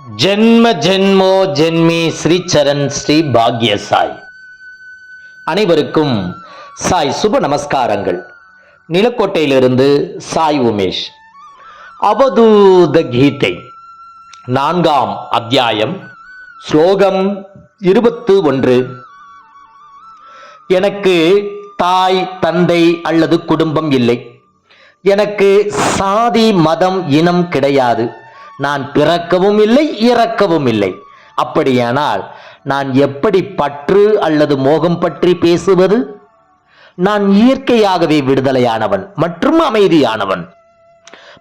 ஜென்ம ஜென்மோ ஜென்மி ஸ்ரீ சரண் ஸ்ரீ பாக்ய சாய் அனைவருக்கும் சாய் சுப நமஸ்காரங்கள். நிலக்கோட்டையிலிருந்து சாய் உமேஷ். அவதூத கீதை நான்காம் அத்தியாயம் ஸ்லோகம் இருபத்து ஒன்று எனக்கு தாய் தந்தை அல்லது குடும்பம் இல்லை. எனக்கு சாதி மதம் இனம் கிடையாது. நான் பிறக்கவும் இல்லை இறக்கவும் இல்லை. அப்படியானால் நான் எப்படி பற்று அல்லது மோகம் பற்றி பேசுவது? நான் இயற்கையாகவே விடுதலையானவன் மற்றும் அமைதியானவன்.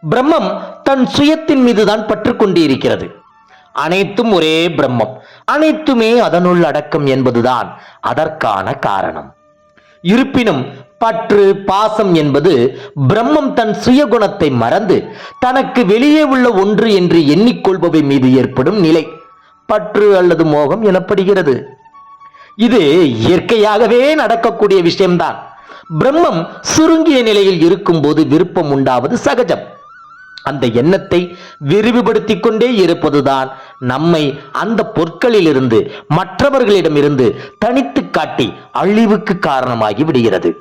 பிரம்மம் தன் சுயத்தின் மீதுதான் பற்று கொண்டிருக்கிறது. அனைத்தும் ஒரே பிரம்மம். அனைத்துமே அதனுள் அடக்கம் என்பதுதான் அதற்கான காரணம். இருப்பினும் பற்று பாசம் என்பது பிரம்மம் தன் சுயகுணத்தை மறந்து தனக்கு வெளியே உள்ள ஒன்று என்று எண்ணிக்கொள்பவை மீது ஏற்படும் நிலை. பற்று அல்லது மோகம் எனப்படுகிறது. இது இயற்கையாகவே நடக்கக்கூடிய விஷயம்தான். பிரம்மம் சுருங்கிய நிலையில் இருக்கும்போது விருப்பம் உண்டாவது சகஜம். அந்த எண்ணத்தை விரிவுபடுத்திக் கொண்டே இருப்பதுதான் நம்மை அந்த பொருட்களிலிருந்து மற்றவர்களிடமிருந்து தனித்து காட்டி அழிவுக்கு காரணமாகி விடுகிறது.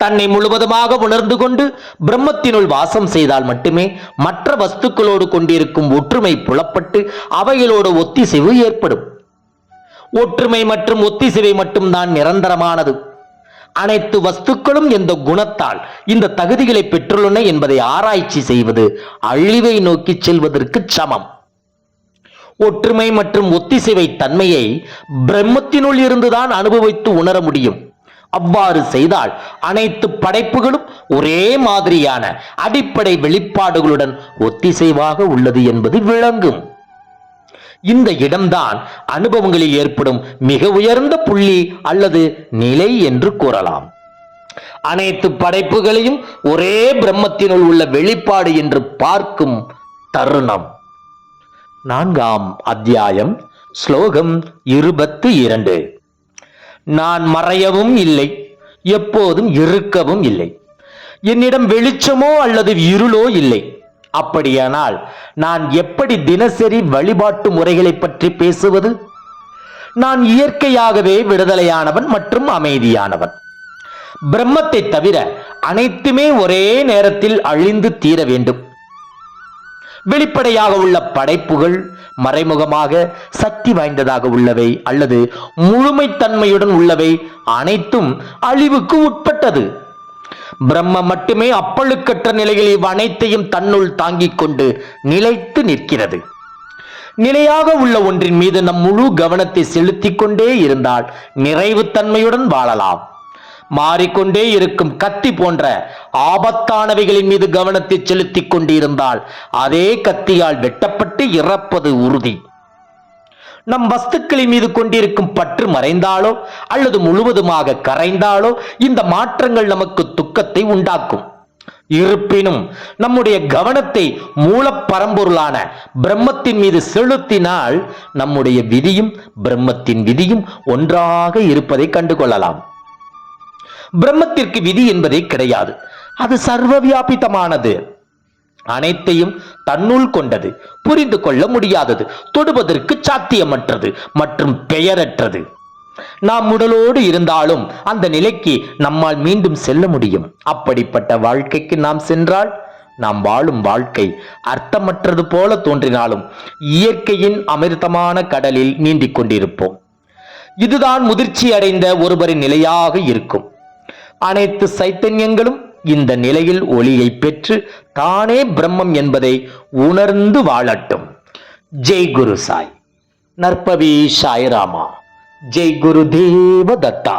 தன்னை முழுவதுமாக உணர்ந்து கொண்டு பிரம்மத்தினுள் வாசம் செய்தால் மட்டுமே மற்ற வஸ்துக்களோடு கொண்டிருக்கும் ஒற்றுமை புலப்பட்டு அவைகளோடு ஒத்திசைவு ஏற்படும். ஒற்றுமை மற்றும் ஒத்திசைவை மட்டும்தான் நிரந்தரமானது. அனைத்து வஸ்துக்களும் எந்த குணத்தால் இந்த தகுதிகளை பெற்றுள்ளன என்பதை ஆராய்ச்சி செய்வது அழிவை நோக்கி செல்வதற்கு சமம். ஒற்றுமை மற்றும் ஒத்திசைவை தன்மையை பிரம்மத்தினுள் இருந்துதான் அனுபவித்து உணர முடியும். அவ்வாறு செய்தால் அனைத்து படைப்புகளும் ஒரே மாதிரியான அடிப்படை வெளிப்பாடுகளுடன் ஒத்திசைவாக உள்ளது என்பது விளங்கும். இந்த இடம்தான் அனுபவங்களில் ஏற்படும் மிக உயர்ந்த புள்ளி அல்லது நிலை என்று கூறலாம். அனைத்து படைப்புகளையும் ஒரே பிரம்மத்தினுள் உள்ள வெளிப்பாடு என்று பார்க்கும் தருணம். நான்காம் அத்தியாயம் ஸ்லோகம் இருபத்து இரண்டு. நான் மறையவும் இல்லை எப்போதும் இருக்கவும் இல்லை. என்னிடம் வெளிச்சமோ அல்லது இருளோ இல்லை. அப்படியானால் நான் எப்படி தினசரி வழிபாட்டு முறைகளை பற்றி பேசுவது? நான் இயற்கையாகவே விடுதலையானவன் மற்றும் அமைதியானவன். பிரம்மத்தை தவிர அனைத்துமே ஒரே நேரத்தில் அழிந்து தீர வேண்டும். வெளிப்படையாக உள்ள படைப்புகள் மறைமுகமாக சக்தி வாய்ந்ததாக உள்ளவை அல்லது முழுமைத்தன்மையுடன் உள்ளவை அனைத்தும் அழிவுக்கு உட்பட்டது. பிரம்ம மட்டுமே அப்பழுக்கற்ற நிலையில் இவ் அனைத்தையும் தன்னுள் தாங்கிக் கொண்டு நிலைத்து நிற்கிறது. நிலையாக உள்ள ஒன்றின் மீது நம் முழு கவனத்தை செலுத்திக் கொண்டே இருந்தால் நிறைவுத்தன்மையுடன் வாழலாம். மாறிக்கொண்டே இருக்கும் கத்தி போன்ற ஆபத்தானவைகளின் மீது கவனத்தை செலுத்திக் கொண்டிருந்தால் அதே கத்தியால் வெட்டப்பட்டு இறப்பது உறுதி. நம் வஸ்துக்களின் மீது கொண்டிருக்கும் பற்று மறைந்தாலோ அல்லது முழுவதுமாக கரைந்தாலோ இந்த மாற்றங்கள் நமக்கு துக்கத்தை உண்டாக்கும். இருப்பினும் நம்முடைய கவனத்தை மூலப்பரம்பொருளான பிரம்மத்தின் மீது செலுத்தினால் நம்முடைய விதியும் பிரம்மத்தின் விதியும் ஒன்றாக இருப்பதை கண்டுகொள்ளலாம். பிரம்மத்திற்கு விதி என்பதே கிடையாது. அது சர்வ வியாபித்தமானது அனைத்தையும் தன்னுள் கொண்டது புரிந்து கொள்ள முடியாதது தொடுவதற்கு சாத்தியமற்றது மற்றும் பெயரற்றது. நாம் உடலோடு இருந்தாலும் அந்த நிலைக்கு நம்மால் மீண்டும் செல்ல முடியும். அப்படிப்பட்ட வாழ்க்கைக்கு நாம் சென்றால் நாம் வாழும் வாழ்க்கை அர்த்தமற்றது போல தோன்றினாலும் இயற்கையின் அமிர்தமான கடலில் நீந்திக் கொண்டிருப்போம் இதுதான் முதிர்ச்சி அடைந்த ஒருவரின் நிலையாக இருக்கும். அனைத்து சைத்தன்யங்களும் இந்த நிலையில் ஒளியை பெற்று தானே பிரம்மம் என்பதை உணர்ந்து வாழட்டும். ஜெய் குரு சாய். நற்பவி சாய்ராமா. ஜெய் குரு தேவ தத்தா